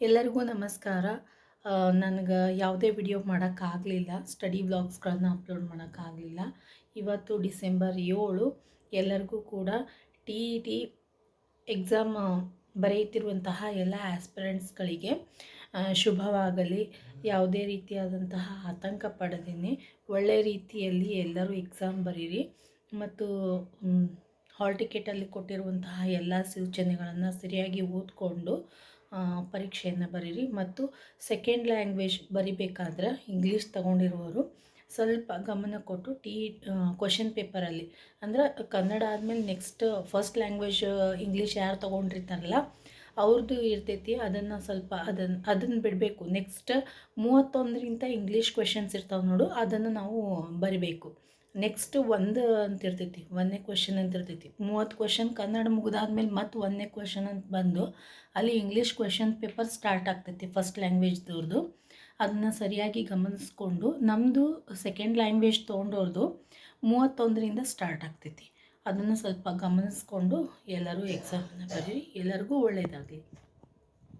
ಎಲ್ಲರಿಗೂ ನಮಸ್ಕಾರ. ನನಗೆ ಯಾವುದೇ ವಿಡಿಯೋ ಮಾಡೋಕ್ಕಾಗಲಿಲ್ಲ. ಸ್ಟಡಿ ವ್ಲಾಗ್ಸ್ಗಳನ್ನ ಅಪ್ಲೋಡ್ ಮಾಡೋಕ್ಕಾಗಲಿಲ್ಲ. ಇವತ್ತು ಡಿಸೆಂಬರ್ ಏಳು, ಎಲ್ಲರಿಗೂ ಕೂಡ ಟಿ ಇ ಟಿ ಎಕ್ಸಾಮ್ ಬರೆಯುತ್ತಿರುವಂತಹ ಎಲ್ಲ ಆಸ್ಪಿರೆಂಟ್ಸ್ಗಳಿಗೆ ಶುಭವಾಗಲಿ. ಯಾವುದೇ ರೀತಿಯಾದಂತಹ ಆತಂಕ ಪಡದೇನೆ. ಒಳ್ಳೆ ರೀತಿಯಲ್ಲಿ ಎಲ್ಲರೂ ಎಕ್ಸಾಮ್ ಬರೀರಿ. ಮತ್ತು ಹಾಲ್ ಟಿಕೆಟಲ್ಲಿ ಕೊಟ್ಟಿರುವಂತಹ ಎಲ್ಲ ಸೂಚನೆಗಳನ್ನು ಸರಿಯಾಗಿ ಓದಿಕೊಂಡು ಪರೀಕ್ಷೆಯನ್ನು ಬರೀರಿ. ಮತ್ತು ಸೆಕೆಂಡ್ ಲ್ಯಾಂಗ್ವೇಜ್ ಬರಿಬೇಕಾದ್ರೆ ಇಂಗ್ಲೀಷ್ ತಗೊಂಡಿರುವವರು ಸ್ವಲ್ಪ ಗಮನ ಕೊಟ್ಟು ಟಿ ಕ್ವಶನ್ ಪೇಪರಲ್ಲಿ ಅಂದ್ರೆ ಕನ್ನಡ ಆದಮೇಲೆ ನೆಕ್ಸ್ಟ್ ಫಸ್ಟ್ ಲ್ಯಾಂಗ್ವೇಜ್ ಇಂಗ್ಲೀಷ್ ಯಾರು ತೊಗೊಂಡಿರ್ತಾರಲ್ಲ ಅವ್ರದ್ದು ಇರ್ತೈತಿ. ಅದನ್ನು ಸ್ವಲ್ಪ ಅದನ್ನು ಅದನ್ನು ಬಿಡಬೇಕು. ನೆಕ್ಸ್ಟ್ ಮೂವತ್ತೊಂದರಿಂದ ಇಂಗ್ಲೀಷ್ ಕ್ವೆಶನ್ಸ್ ಇರ್ತಾವೆ ನೋಡು. ಅದನ್ನು ನಾವು ಬರಿಬೇಕು. ನೆಕ್ಸ್ಟ್ ಒಂದು ಅಂತ ಇರ್ತೈತಿ, ಒಂದನೇ ಕ್ವಶನ್ ಅಂತ ಇರ್ತೈತಿ. ಮೂವತ್ತು ಕ್ವಶನ್ ಕನ್ನಡ ಮುಗಿದಾದ್ಮೇಲೆ ಮತ್ತು ಒಂದನೇ ಕ್ವಶನ್ ಅಂತ ಬಂದು ಅಲ್ಲಿ ಇಂಗ್ಲೀಷ್ ಕ್ವಶನ್ ಪೇಪರ್ ಸ್ಟಾರ್ಟ್ ಆಗ್ತೈತಿ ಫಸ್ಟ್ ಲ್ಯಾಂಗ್ವೇಜ್ದವ್ರದ್ದು ಅದನ್ನ ಸರಿಯಾಗಿ ಗಮನಿಸ್ಕೊಂಡು ನಮ್ಮದು ಸೆಕೆಂಡ್ ಲ್ಯಾಂಗ್ವೇಜ್ ತೊಗೊಂಡವ್ರದ್ದು ಮೂವತ್ತೊಂದರಿಂದ ಸ್ಟಾರ್ಟ್ ಆಗ್ತೈತಿ. ಅದನ್ನು ಸ್ವಲ್ಪ ಗಮನಿಸ್ಕೊಂಡು ಎಲ್ಲರೂ ಎಕ್ಸಾಮನ್ನು ಬರೀರಿ, ಎಲ್ಲರಿಗೂ ಒಳ್ಳೆಯದಾಗಲಿ